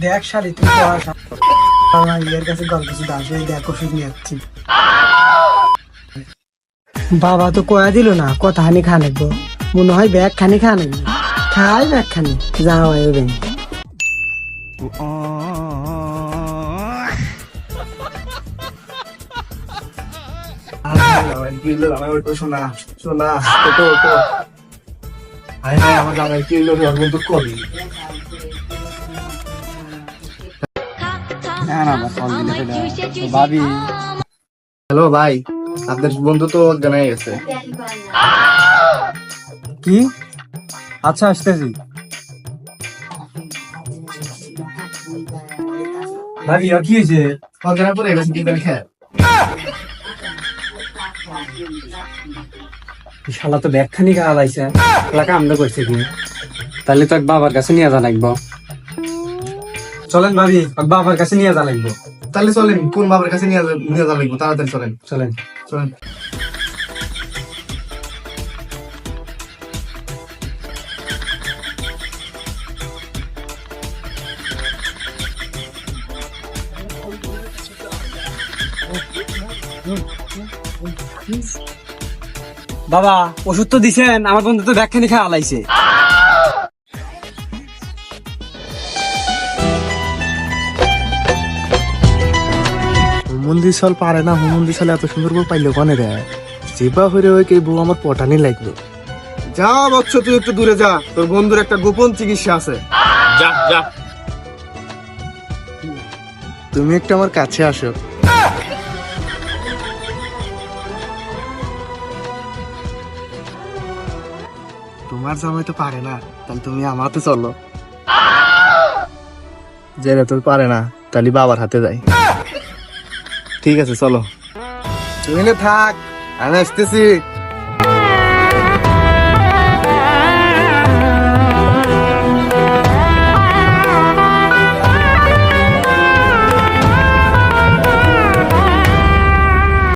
দেখ শালি তুই আমার ইয়ের কাছে গল্প শুধু আসে দেখ ওষুধ নিয়ে যাচ্ছি বাবা তো কয়া দিল না কথা খানি লাগবো মনে হয় ব্যাগ খানি খা লাগবে খাই ব্যাগ খানি যাও এবার শোনা শোনা তো তো হাই হাই আমার জামাই কি হলো কিন্তু করি। ভাবি। হ্যালো ভাই আপনার বন্ধু তো জানাই গেছে। কি? আচ্ছা আসতেছি। ভাবি কি হয়েছে? অজ্ঞানা পরে গেছে কি করে খেয়ে। শালা তো ব্যাগ খানি খাওয়া লাইছে এলাকা আমরা করছে কি? তাহলে তো এক বাবার কাছে নিয়ে যা লাগবো। চলেন ভাবি এক বাবার কাছে নিয়ে যা লাগবো। তাহলে চলেন কোন বাবার কাছে নিয়ে যা- নিয়ে যাওয়া লাগবে? তাড়াতাড়ি চলেন। চলেন। চলেন। বাবা ওষুধ তো দিছেন আমার বন্ধু তো ব্যাগ খানি খাওয়া লাইছে হুমন্দি সাল পারে না হুমন্দি সাল এত সুন্দর বউ পাইলো কনে রে যেবা হইরে ওই কে বউ আমার পটানি লাগল যা বচ্চ তুই একটু দূরে যা তোর বন্ধুর একটা গোপন চিকিৎসা আছে। যা যা। তুমি একটু আমার কাছে আসো। তোমার জামাই তো পারে না তাহলে তুমি আমাতে চলো। যেটা তো পারে না তাহলে বাবার হাতে যাই। ঠিক আছে চলো। তুমি না থাক আমি আসতেছি।